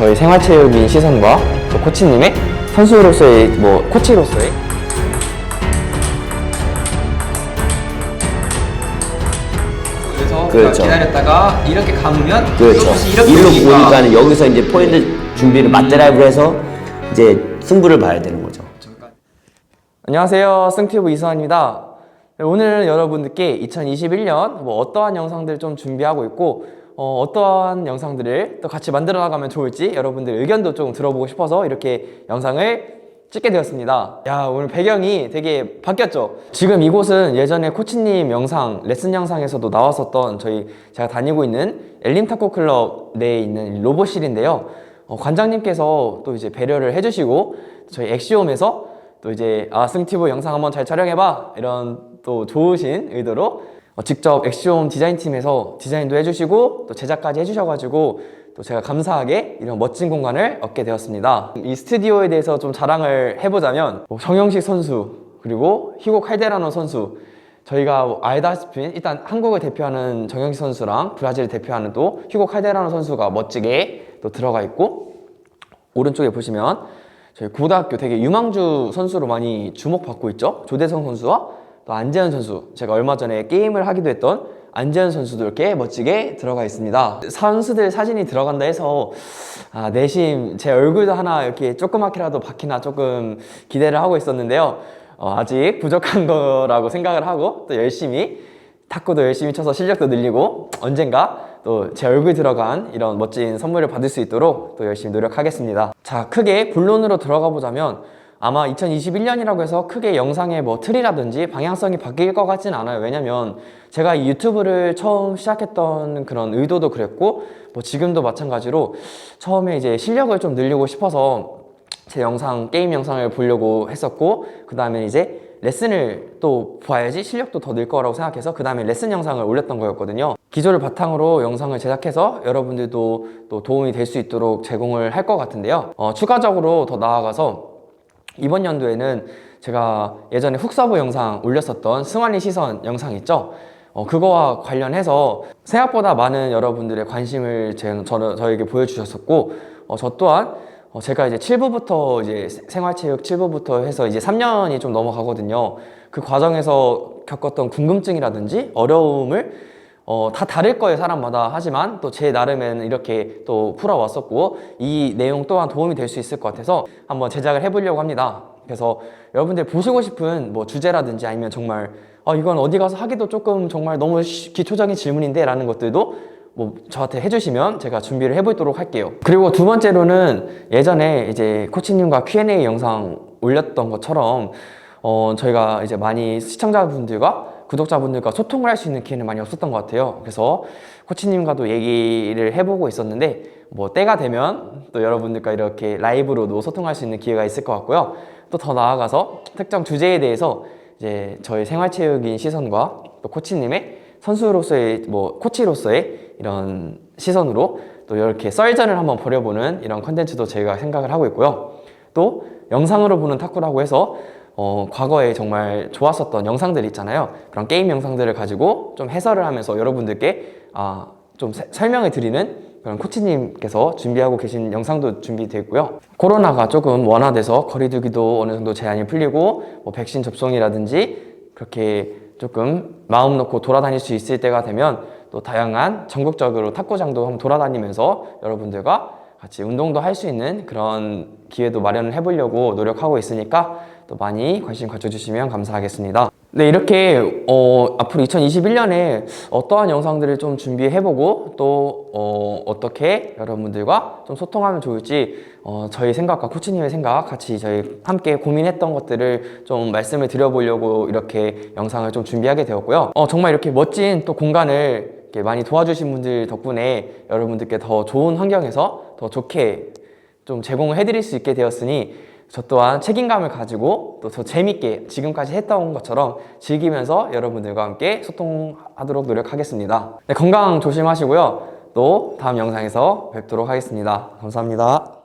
저희 생활체육인 시선과 또 코치님의 선수로서의 뭐 코치로서의 그래서 그렇죠. 기다렸다가 이렇게 감으면 그렇죠. 이것이 이렇게 일로 오니까 여기서 이제 포인트 준비를 맞드라이브를 해서 이제 승부를 봐야 되는 거죠. 안녕하세요. 승튜브 이수환입니다. 네, 오늘 여러분들께 2021년 뭐 어떠한 영상들을 좀 준비하고 있고 어, 떠한 영상들을 또 같이 만들어 나가면 좋을지 여러분들 의견도 좀 들어보고 싶어서 이렇게 영상을 찍게 되었습니다. 야, 오늘 배경이 되게 바뀌었죠? 지금 이곳은 예전에 코치님 영상, 레슨 영상에서도 나왔었던 저희 제가 다니고 있는 엘림 타코 클럽 내에 있는 로봇실인데요. 어, 관장님께서 또 이제 배려를 해주시고 저희 엑시옴에서 또 이제 아 승티브 영상 한번 잘 촬영해봐 이런 또 좋으신 의도로 어, 직접 엑시옴 디자인팀에서 디자인도 해주시고 또 제작까지 해주셔가지고 또 제가 감사하게 이런 멋진 공간을 얻게 되었습니다. 이 스튜디오에 대해서 좀 자랑을 해보자면 뭐 정영식 선수 그리고 히고 칼데라노 선수 저희가 뭐 알다시피 일단 한국을 대표하는 정영식 선수랑 브라질을 대표하는 또 휴고 칼데라노 선수가 멋지게 또 들어가 있고 오른쪽에 보시면 저희 고등학교 되게 유망주 선수로 많이 주목받고 있죠. 조대성 선수와 또 안재현 선수. 제가 얼마 전에 게임을 하기도 했던 안재현 선수도 이렇게 멋지게 들어가 있습니다. 선수들 사진이 들어간다 해서 아, 내심 제 얼굴도 하나 이렇게 조그맣게라도 박히나 조금 기대를 하고 있었는데요. 어, 아직 부족한 거라고 생각을 하고 또 열심히 탁구도 열심히 쳐서 실력도 늘리고 언젠가 또 제 얼굴 들어간 이런 멋진 선물을 받을 수 있도록 또 열심히 노력하겠습니다. 자, 크게 본론으로 들어가 보자면 아마 2021년이라고 해서 크게 영상의 뭐 틀이라든지 방향성이 바뀔 것 같진 않아요. 왜냐면 제가 이 유튜브를 처음 시작했던 그런 의도도 그랬고 뭐 지금도 마찬가지로 처음에 이제 실력을 좀 늘리고 싶어서 제 영상 게임 영상을 보려고 했었고 그 다음에 이제 레슨을 또 봐야지 실력도 더 늘 거라고 생각해서 그 다음에 레슨 영상을 올렸던 거였거든요 기조를 바탕으로 영상을 제작해서 여러분들도 또 도움이 될 수 있도록 제공을 할 것 같은데요 어, 추가적으로 더 나아가서 이번 연도에는 제가 예전에 훅서브 영상 올렸었던 승환이 시선 영상 있죠 어, 그거와 관련해서 생각보다 많은 여러분들의 관심을 제, 저, 저에게 보여주셨었고 어, 저 또한 어, 제가 이제 7부부터 이제 생활체육 7부부터 해서 이제 3년이 좀 넘어가거든요. 그 과정에서 겪었던 궁금증이라든지 어려움을 어, 다 다를 거예요, 사람마다. 하지만 또 제 나름에는 이렇게 또 풀어왔었고, 이 내용 또한 도움이 될 수 있을 것 같아서 한번 제작을 해보려고 합니다. 그래서 여러분들 보시고 싶은 뭐 주제라든지 아니면 정말, 어, 이건 어디 가서 하기도 조금 정말 너무 쉬- 기초적인 질문인데 라는 것들도 뭐 저한테 해주시면 제가 준비를 해보도록 할게요. 그리고 두 번째로는 예전에 이제 코치님과 Q&A 영상 올렸던 것처럼 어 저희가 이제 많이 시청자분들과 구독자분들과 소통을 할 수 있는 기회는 많이 없었던 것 같아요. 그래서 코치님과도 얘기를 해보고 있었는데 뭐 때가 되면 또 여러분들과 이렇게 라이브로도 소통할 수 있는 기회가 있을 것 같고요. 또 더 나아가서 특정 주제에 대해서 이제 저희 생활체육인 시선과 또 코치님의 선수로서의 뭐 코치로서의 이런 시선으로 또 이렇게 썰전을 한번 벌여보는 이런 컨텐츠도 저희가 생각을 하고 있고요. 또 영상으로 보는 탁구라고 해서 어, 과거에 정말 좋았었던 영상들 있잖아요. 그런 게임 영상들을 가지고 좀 해설을 하면서 여러분들께 아, 좀 세- 설명을 드리는 그런 코치님께서 준비하고 계신 영상도 준비되어 있고요. 코로나가 조금 완화돼서 거리두기도 어느 정도 제한이 풀리고 뭐 백신 접종이라든지 그렇게 조금 마음 놓고 돌아다닐 수 있을 때가 되면 또 다양한 전국적으로 탁구장도 한번 돌아다니면서 여러분들과 같이 운동도 할 수 있는 그런 기회도 마련을 해보려고 노력하고 있으니까 또 많이 관심 가져주시면 감사하겠습니다. 네, 이렇게 어, 앞으로 2021년에 어떠한 영상들을 좀 준비해보고 또 어, 어떻게 여러분들과 좀 소통하면 좋을지 어, 저희 생각과 코치님의 생각 같이 저희 함께 고민했던 것들을 좀 말씀을 드려보려고 이렇게 영상을 좀 준비하게 되었고요. 어, 정말 이렇게 멋진 또 공간을 많이 도와주신 분들 덕분에 여러분들께 더 좋은 환경에서 더 좋게 좀 제공을 해드릴 수 있게 되었으니 저 또한 책임감을 가지고 또 더 재밌게 지금까지 했던 것처럼 즐기면서 여러분들과 함께 소통하도록 노력하겠습니다. 네, 건강 조심하시고요. 또 다음 영상에서 뵙도록 하겠습니다. 감사합니다.